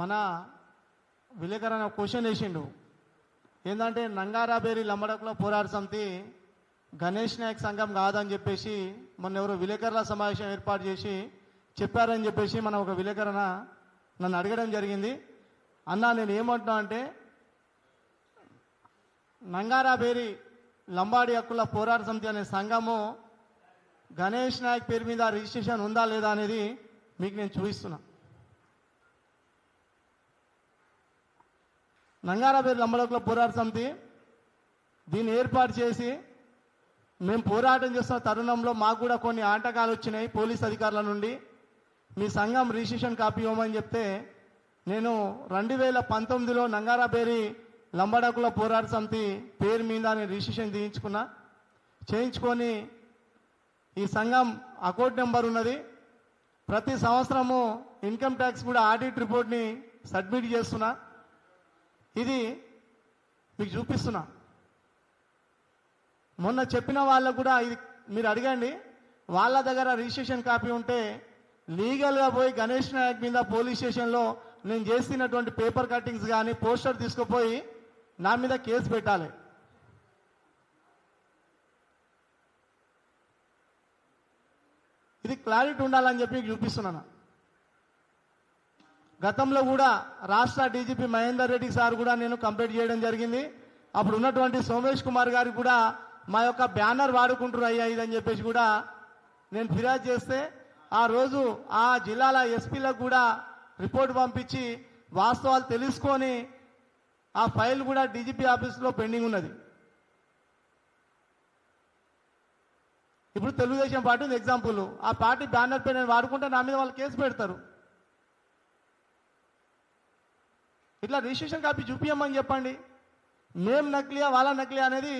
మన విలేకరణ క్వశ్చన్ వేసిండు. ఏంటంటే నంగారాబేరి లంబడకుల పోరాట సమితి గణేష్ నాయక్ సంఘం కాదని చెప్పేసి మొన్న ఎవరో విలేకరుల సమావేశం ఏర్పాటు చేసి చెప్పారని చెప్పేసి మనం ఒక విలేకరణ నన్ను అడగడం జరిగింది. అన్న నేను ఏమంటున్నా అంటే నంగారాబేరి లంబాడి హక్కుల పోరాట సమితి అనే సంఘము గణేష్ నాయక్ పేరు మీద రిజిస్ట్రేషన్ ఉందా లేదా అనేది మీకు నేను చూపిస్తున్నా. నంగారాపేరు లంబడకుల పోరాట సమితి దీన్ని ఏర్పాటు చేసి మేము పోరాటం చేస్తున్న తరుణంలో మాకు కూడా కొన్ని ఆటకాలు వచ్చినాయి పోలీస్ అధికారుల నుండి. మీ సంఘం రిజిస్ట్రేషన్ కాపీ ఇవ్వమని చెప్తే నేను రెండు వేల పంతొమ్మిదిలో నంగారాపేరి లంబడకుల పోరాట సమితి పేరు మీద నేను రిజిస్ట్రేషన్ చేయించుకున్నా. చేయించుకొని ఈ సంఘం అకౌంట్ నెంబర్ ఉన్నది. ప్రతి సంవత్సరము ఇన్కమ్ ట్యాక్స్ కూడా ఆడిట్ రిపోర్ట్ని సబ్మిట్ చేస్తున్నా. ఇది మీకు చూపిస్తున్నా. మొన్న చెప్పిన వాళ్ళకు కూడా ఇది మీరు అడగండి. వాళ్ళ దగ్గర రిజిస్ట్రేషన్ కాపీ ఉంటే లీగల్గా పోయి గణేష్ నాయక్ మీద పోలీస్ స్టేషన్లో నేను చేసినటువంటి పేపర్ కట్టింగ్స్ కానీ పోస్టర్ తీసుకుపోయి నా మీద కేసు పెట్టాలి. ఇది క్లారిటీ ఉండాలని చెప్పి చూపిస్తున్నాను. గతంలో కూడా రాష్ట్ర డీజీపీ మహేందర్ రెడ్డి సార్ కూడా నేను కంప్లైంట్ చేయడం జరిగింది. అప్పుడు ఉన్నటువంటి సోమేష్ కుమార్ గారికి కూడా మా యొక్క బ్యానర్ వాడుకుంటారు అయ్యా ఇదని చెప్పేసి కూడా నేను ఫిర్యాదు చేస్తే ఆ రోజు ఆ జిల్లాల ఎస్పీలకు కూడా రిపోర్ట్ పంపించి వాస్తవాలు తెలుసుకొని ఆ ఫైల్ కూడా డీజీపీ ఆఫీస్లో పెండింగ్ ఉన్నది. ఇప్పుడు తెలుగుదేశం పార్టీ ఎగ్జాంపుల్. ఆ పార్టీ బ్యానర్ పై నేను వాడుకుంటే నా మీద వాళ్ళు కేసు పెడతారు. ఇట్లా రిజిస్ట్రేషన్ కాపీ చూపించమని చెప్పండి. మేం నకిలియా వాళ్ళ నకిలియా అనేది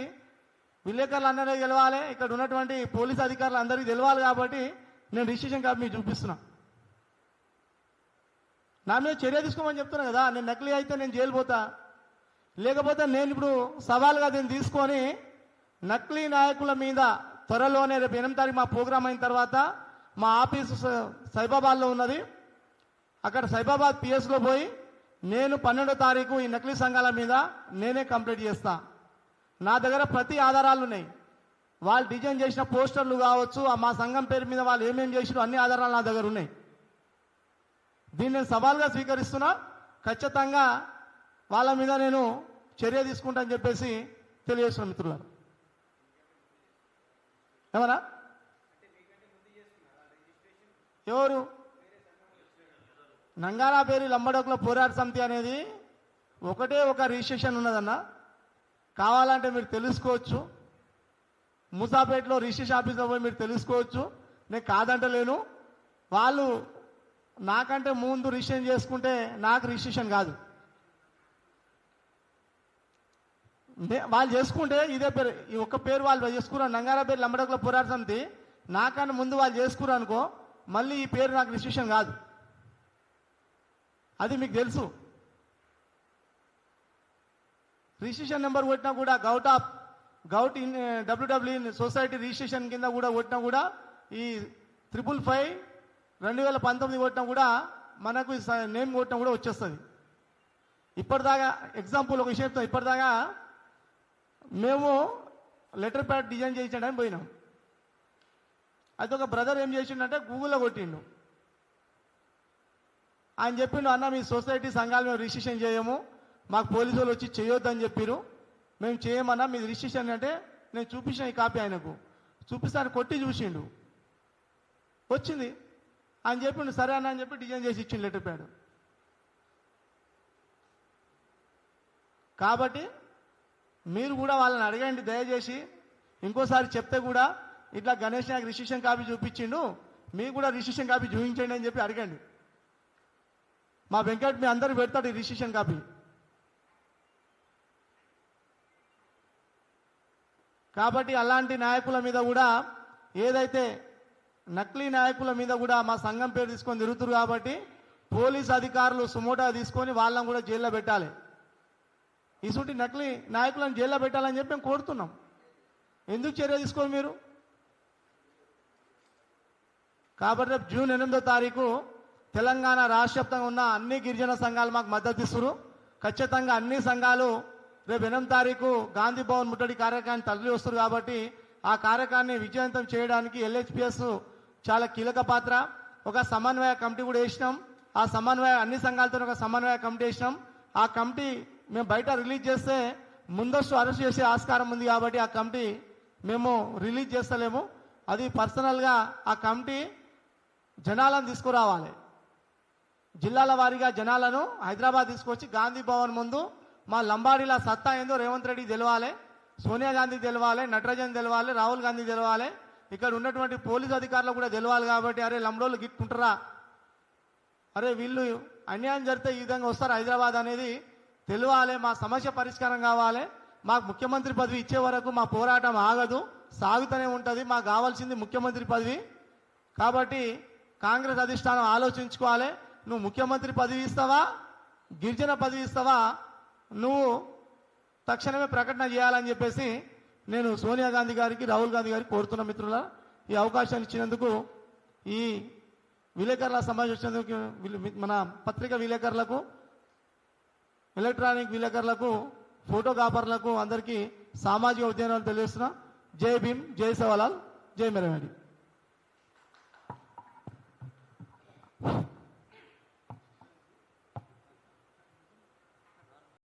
విలేకరులు అందరికీ తెలవాలి. ఇక్కడ ఉన్నటువంటి పోలీస్ అధికారులు అందరికీ తెలవాలి కాబట్టి నేను రిజిస్ట్రేషన్ కాపీ మీకు చూపిస్తున్నా. నా మీద చర్య తీసుకోమని చెప్తున్నా కదా నేను నకిలీ అయితే నేను జైలు పోతా. లేకపోతే నేను ఇప్పుడు సవాల్గా దీన్ని తీసుకొని నకిలీ నాయకుల మీద త్వరలోనే రేపు ఎనిమిది తారీఖు మా ప్రోగ్రాం అయిన తర్వాత మా ఆఫీసు సైబాబాద్లో ఉన్నది. అక్కడ సైబాబాద్ పిఎస్లో పోయి నేను పన్నెండో తారీఖు ఈ నకిలీ సంఘాల మీద నేనే కంప్లీట్ చేస్తా. నా దగ్గర ప్రతి ఆధారాలు ఉన్నాయి. వాళ్ళు డిజైన్ చేసిన పోస్టర్లు కావచ్చు ఆ మా సంఘం పేరు మీద వాళ్ళు ఏమేమి చేసినారు అన్ని ఆధారాలు నా దగ్గర ఉన్నాయి. దీన్ని నేను సవాల్గా స్వీకరిస్తున్నా. ఖచ్చితంగా వాళ్ళ మీద నేను చర్య తీసుకుంటా అని చెప్పేసి తెలియజేస్తున్నా మిత్రులారు. ఏమన్నా? ఎవరు? నంగారాపేరి లంబడకుల పోరాట సమితి అనేది ఒకటే ఒక రిజిస్ట్రేషన్ ఉన్నదన్న. కావాలంటే మీరు తెలుసుకోవచ్చు. మూసాపేటలో రిజిస్ట్రేషన్ ఆఫీస్లో పోయి మీరు తెలుసుకోవచ్చు. నేను కాదంటలేను. వాళ్ళు నాకంటే ముందు రిజిస్ట్రేషన్ చేసుకుంటే నాకు రిజిస్ట్రేషన్ కాదు. నే- వాళ్ళు చేసుకుంటే ఇదే పేరు ఈ ఒక్క పేరు వాళ్ళు చేసుకున్నారు నంగారా పేరు లంబడకుల పోరాట సమితి నాకన్నా ముందు వాళ్ళు చేసుకున్నారు అనుకో మళ్ళీ ఈ పేరు నాకు రిజిస్ట్రేషన్ కాదు. అది మీకు తెలుసు. రిజిస్ట్రేషన్ నెంబర్ కొట్టినా కూడా govt of govt in W W W society registration కింద కూడా కొట్టినా కూడా ఈ త్రిపుల్ ఫైవ్ రెండు వేల పంతొమ్మిది కొట్టినా కూడా మనకు స- నేమ్ కొట్టినా కూడా వచ్చేస్తుంది. ఇప్పటిదాకా ఎగ్జాంపుల్ ఒక విషయం చెప్తాం ఇప్పటిదాకా మేము లెటర్ ప్యాడ్ డిజైన్ చేయించడానికి పోయినాం. అయితే ఒక బ్రదర్ ఏం చేసిండంటే గూగుల్లో కొట్టిండు. ఆయన చెప్పిండు అన్న మీ సొసైటీ సంఘాలు మేము రిజిస్ట్రేషన్ చేయము. మాకు పోలీసు వాళ్ళు వచ్చి చేయొద్దని చెప్పిరు. మేము చేయమన్నా మీది రిజిస్ట్రేషన్ అంటే నేను చూపించిన ఈ కాపీ ఆయనకు. చూపిస్తాను కొట్టి చూసిండు. వచ్చింది. ఆయన చెప్పిండు సరే అన్న అని చెప్పి డిజైన్ చేసి ఇచ్చిండు లెటర్ ప్యాడ్. కాబట్టి మీరు కూడా వాళ్ళని అడగండి దయచేసి. ఇంకోసారి చెప్తే కూడా ఇట్లా గణేష్ నాకు రిజిస్ట్రేషన్ కాపీ చూపించిండు. మీకు కూడా రిజిస్ట్రేషన్ కాపీ చూపించండి అని చెప్పి అడగండి. మా వెంకట్ మీ అందరు పెడతాడు ఈ రిజిస్ట్రేషన్ కాపీ. కాబట్టి అలాంటి నాయకుల మీద కూడా ఏదైతే నకిలీ నాయకుల మీద కూడా మా సంఘం పేరు తీసుకొని తిరుగుతురు కాబట్టి పోలీస్ అధికారులు సుమోటా తీసుకొని వాళ్ళని కూడా జైల్లో పెట్టాలి. ఇసుంటి నకిలీ నాయకులను జైల్లో పెట్టాలని చెప్పి మేము కోరుతున్నాం. ఎందుకు చర్య తీసుకోరు మీరు? కాబట్టి రేపు జూన్ ఎనిమిదో తారీఖు తెలంగాణ రాష్ట్ర ఉన్న అన్ని గిరిజన సంఘాలు మాకు మద్దతు ఇస్తున్నారు. ఖచ్చితంగా అన్ని సంఘాలు రేపు ఎనిమిది తారీఖు గాంధీ భవన్ ముట్టడి కార్యక్రమాన్ని తరలి వస్తారు కాబట్టి ఆ కార్యక్రమాన్ని విజయవంతం చేయడానికి ఎల్హెచ్పిఎస్ చాలా కీలక పాత్ర. ఒక సమన్వయ కమిటీ కూడా వేసినాం. ఆ సమన్వయ అన్ని సంఘాలతో ఒక సమన్వయ కమిటీ వేసినాం. ఆ కమిటీ మేము బయట రిలీజ్ చేస్తే ముందస్తు అరెస్ట్ చేసే ఆస్కారం ఉంది కాబట్టి ఆ కమిటీ మేము రిలీజ్ చేస్తలేము. అది పర్సనల్గా ఆ కమిటీ జనాలను తీసుకురావాలి. జిల్లాల వారీగా జనాలను హైదరాబాద్ తీసుకొచ్చి గాంధీ భవన్ ముందు మా లంబాడీల సత్తా ఏందో రేవంత్ రెడ్డి తెలవాలి సోనియా గాంధీ తెలవాలి నటరాజన్ తెలవాలి రాహుల్ గాంధీ తెలవాలి. ఇక్కడ ఉన్నటువంటి పోలీస్ అధికారులు కూడా తెలవాలి కాబట్టి అరే లంబడోళ్ళు గిట్టుకుంటారా? అరే వీళ్ళు అన్యాయం జరిగితే ఈ విధంగా వస్తారు హైదరాబాద్ అనేది తెలవాలి మా సమస్య పరిష్కారం కావాలి. మాకు ముఖ్యమంత్రి పదవి ఇచ్చే వరకు మా పోరాటం ఆగదు సాగుతూనే ఉంటుంది. మాకు కావాల్సింది ముఖ్యమంత్రి పదవి. కాబట్టి కాంగ్రెస్ అధిష్టానం ఆలోచించుకోవాలి. నువ్వు ముఖ్యమంత్రి పదవి ఇస్తావా? గిరిజన పదవి ఇస్తావా? నువ్వు తక్షణమే ప్రకటన చేయాలని చెప్పేసి నేను సోనియా గాంధీ గారికి రాహుల్ గాంధీ గారికి కోరుతున్న మిత్రుల ఈ అవకాశాన్ని ఇచ్చినందుకు ఈ విలేకరుల సమావేశం వచ్చినందుకు మన పత్రిక విలేకరులకు ఎలక్ట్రానిక్ విలేకరులకు ఫోటోగ్రాఫర్లకు అందరికీ సామాజిక ఉద్యమాలు తెలియజేస్తున్నా. జై భీమ్ జై సవాలాల్ జై మెరవేడి.